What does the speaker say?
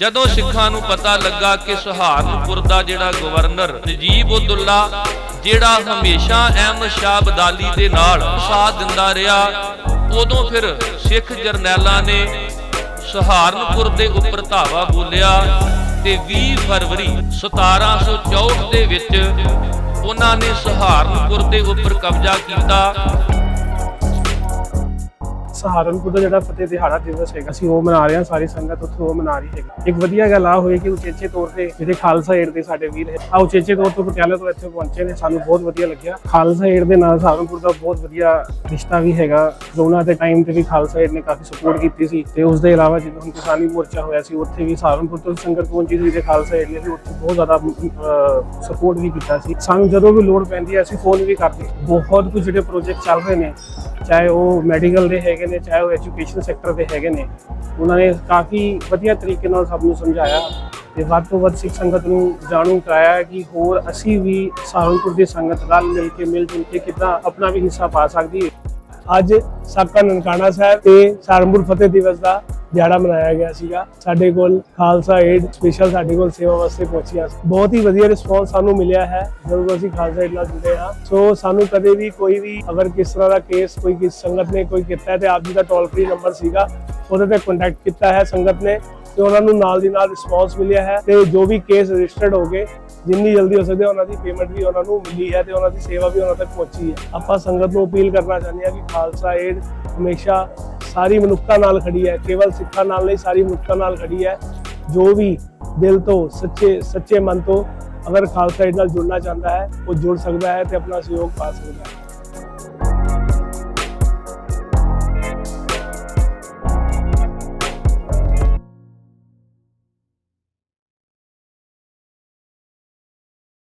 ਜਦੋਂ ਸਿੱਖਾਂ ਨੂੰ ਪਤਾ ਲੱਗਾ ਕਿ ਸਹਾਰਨਪੁਰ ਦਾ ਜਿਹੜਾ ਗਵਰਨਰ ਨਜੀਬ ਉਦੁੱਲਾ, ਜਿਹੜਾ ਹਮੇਸ਼ਾ ਅਹਿਮਦ ਸ਼ਾਹ ਬਦਾਲੀ ਦੇ ਨਾਲ ਸਾਥ ਦਿੰਦਾ ਰਿਹਾ, ਉਦੋਂ ਫਿਰ ਸਿੱਖ ਜਰਨੈਲਾਂ ਨੇ ਸਹਾਰਨਪੁਰ ਦੇ ਉੱਪਰ ਧਾਵਾ ਬੋਲਿਆ ਤੇ 20 ਫਰਵਰੀ 1764 ਦੇ ਵਿੱਚ ਉਹਨਾਂ ਨੇ ਸਹਾਰਨਪੁਰ ਦੇ ਉੱਪਰ ਕਬਜ਼ਾ ਕੀਤਾ। ਸਹਾਰਨਪੁਰ ਦਾ ਜਿਹੜਾ ਫਤਿਹ ਦਿਹਾੜਾ ਦਿਵਸ ਹੈਗਾ, ਅਸੀਂ ਉਹ ਮਨਾ ਰਹੇ ਹਾਂ, ਸਾਰੀ ਸੰਗਤ ਉੱਥੇ ਉਹ ਮਨਾ ਰਹੀ ਹੈਗੀ। ਇੱਕ ਵਧੀਆ ਗੱਲ ਆ ਹੋਈ ਕਿ ਉਚੇਚੇ ਤੌਰ ਤੇ ਜਿਹੜੇ ਖਾਲਸਾ ਏਡ ਦੇ ਸਾਡੇ ਵੀਰ ਹੈ, ਆ ਉਚੇਚੇ ਤੌਰ ਤੋਂ ਪਟਿਆਲੇ ਤੋਂ ਇੱਥੇ ਪਹੁੰਚੇ ਨੇ, ਸਾਨੂੰ ਬਹੁਤ ਵਧੀਆ ਲੱਗਿਆ। ਖਾਲਸਾ ਏਡ ਦੇ ਨਾਲ ਸਹਾਰਨਪੁਰ ਦਾ ਬਹੁਤ ਵਧੀਆ ਰਿਸ਼ਤਾ ਵੀ ਹੈਗਾ। ਕਰੋਨਾ ਦੇ ਟਾਈਮ ਤੇ ਵੀ ਖਾਲਸਾ ਏਡ ਨੇ ਕਾਫੀ ਸਪੋਰਟ ਕੀਤੀ ਸੀ ਤੇ ਉਸ ਦੇ ਇਲਾਵਾ ਜਦੋਂ ਹੁਣ ਕਿਸਾਨੀ ਮੋਰਚਾ ਹੋਇਆ ਸੀ, ਉੱਥੇ ਵੀ ਸਹਾਰਨਪੁਰ ਤੋਂ ਸੰਗਤ ਪਹੁੰਚੀ ਸੀ ਤੇ ਖਾਲਸਾ ਏਡ ਨੇ ਵੀ ਉੱਥੇ ਬਹੁਤ ਜ਼ਿਆਦਾ ਸਪੋਰਟ ਵੀ ਕੀਤਾ ਸੀ। ਸਾਨੂੰ ਜਦੋਂ ਵੀ ਲੋੜ ਪੈਂਦੀ ਹੈ, ਅਸੀਂ ਫੋਨ ਵੀ ਕਰਦੇ ਬਹੁਤ ਕੁਝ ਜਿਹੜੇ ਪ੍ਰੋਜੈਕਟ ਚੱਲ ਰਹੇ ਨੇ ਚਾਹੇ ਉਹ ਮੈਡੀਕਲ ਦੇ ਹੈਗੇ ਨੇ, ਚਾਹੇ ਉਹ ਐਜੂਕੇਸ਼ਨ ਸੈਕਟਰ ਦੇ ਹੈਗੇ ਨੇ, ਉਹਨਾਂ ਨੇ ਕਾਫੀ ਵਧੀਆ ਤਰੀਕੇ ਨਾਲ ਸਭ ਨੂੰ ਸਮਝਾਇਆ ਤੇ ਵੱਧ ਤੋਂ ਵੱਧ ਸਿੱਖ ਸੰਗਤ ਨੂੰ ਜਾਣੂ ਕਰਾਇਆ ਕਿ ਹੋਰ ਅਸੀਂ ਵੀ ਸਹਾਰਨਪੁਰ ਦੀ ਸੰਗਤ ਨਾਲ ਮਿਲ ਕੇ, ਮਿਲ ਜੁਲ ਕੇ ਕਿੱਦਾਂ ਆਪਣਾ ਵੀ ਹਿੱਸਾ ਪਾ ਸਕਦੀ ਹੈ। ਅੱਜ ਸਾਕਾ ਨਨਕਾਣਾ ਸਾਹਿਬ ਤੇ ਸਹਾਰਨਪੁਰ ਫਤਿਹ ਦਿਵਸ ਦਾ ਦਿਹਾੜਾ ਮਨਾਇਆ ਗਿਆ ਸੀਗਾ। ਸਾਡੇ ਕੋਲ ਖਾਲਸਾ ਏਡ ਸਪੈਸ਼ਲ ਸਾਡੇ ਕੋਲ ਸੇਵਾ ਵਾਸਤੇ ਪਹੁੰਚਿਆ ਬਹੁਤ ਹੀ ਵਧੀਆ ਰਿਸਪੌਂਸ ਸਾਨੂੰ ਮਿਲਿਆ ਹੈ, ਜਦੋਂ ਅਸੀਂ ਖਾਲਸਾ ਏਡ ਨਾਲ ਜੁੜੇ ਹਾਂ। ਸੋ ਸਾਨੂੰ ਕਦੇ ਵੀ ਕੋਈ ਵੀ ਅਗਰ ਕਿਸ ਤਰ੍ਹਾਂ ਦਾ ਕੇਸ ਕੋਈ ਕਿਸ ਸੰਗਤ ਨੇ ਕੋਈ ਕੀਤਾ ਹੈ ਤੇ ਆਪ ਜੀ ਦਾ ਟੋਲ ਫ੍ਰੀ ਨੰਬਰ ਸੀਗਾ, ਉਹਦੇ ਤੇ ਕੰਟੈਕਟ ਕੀਤਾ ਹੈ ਸੰਗਤ ਨੇ ਤੇ ਉਹਨਾਂ ਨੂੰ ਨਾਲ ਦੀ ਨਾਲ ਰਿਸਪੌਂਸ ਮਿਲਿਆ ਹੈ ਤੇ ਜੋ ਵੀ ਕੇਸ ਰਜਿਸਟਰਡ ਹੋ ਗਏ, ਜਿੰਨੀ ਜਲਦੀ ਹੋ ਸਕੇ ਉਹਨਾਂ ਦੀ ਪੇਮੈਂਟ ਵੀ ਉਹਨਾਂ ਨੂੰ ਮਿਲੀ ਹੈ ਤੇ ਉਹਨਾਂ ਦੀ ਸੇਵਾ ਵੀ ਉਹਨਾਂ ਤੱਕ ਪਹੁੰਚੀ ਹੈ। ਆਪਾਂ ਸੰਗਤ ਨੂੰ ਅਪੀਲ ਕਰਨਾ ਚਾਹੁੰਦੇ ਹਾਂ ਕਿ ਖਾਲਸਾ ਏਡ ਹਮੇਸ਼ਾ ਸਾਰੀ ਮਨੁੱਖਤਾ ਨਾਲ ਖੜੀ ਹੈ, ਕੇਵਲ ਸਿੱਖਾਂ ਨਾਲ ਨਹੀਂ, ਸਾਰੀ ਮਨੁੱਖਤਾ ਨਾਲ ਖੜੀ ਹੈ। ਜੋ ਵੀ ਦਿਲ ਤੋਂ, ਸੱਚੇ ਸੱਚੇ ਮਨ ਤੋਂ ਅਗਰ ਖਾਲਸਾ ਏਡ ਨਾਲ ਜੁੜਨਾ ਚਾਹੁੰਦਾ ਹੈ, ਉਹ ਜੁੜ ਸਕਦਾ ਹੈ ਤੇ ਆਪਣਾ ਸਹਿਯੋਗ ਪਾ ਸਕਦਾ ਹੈ।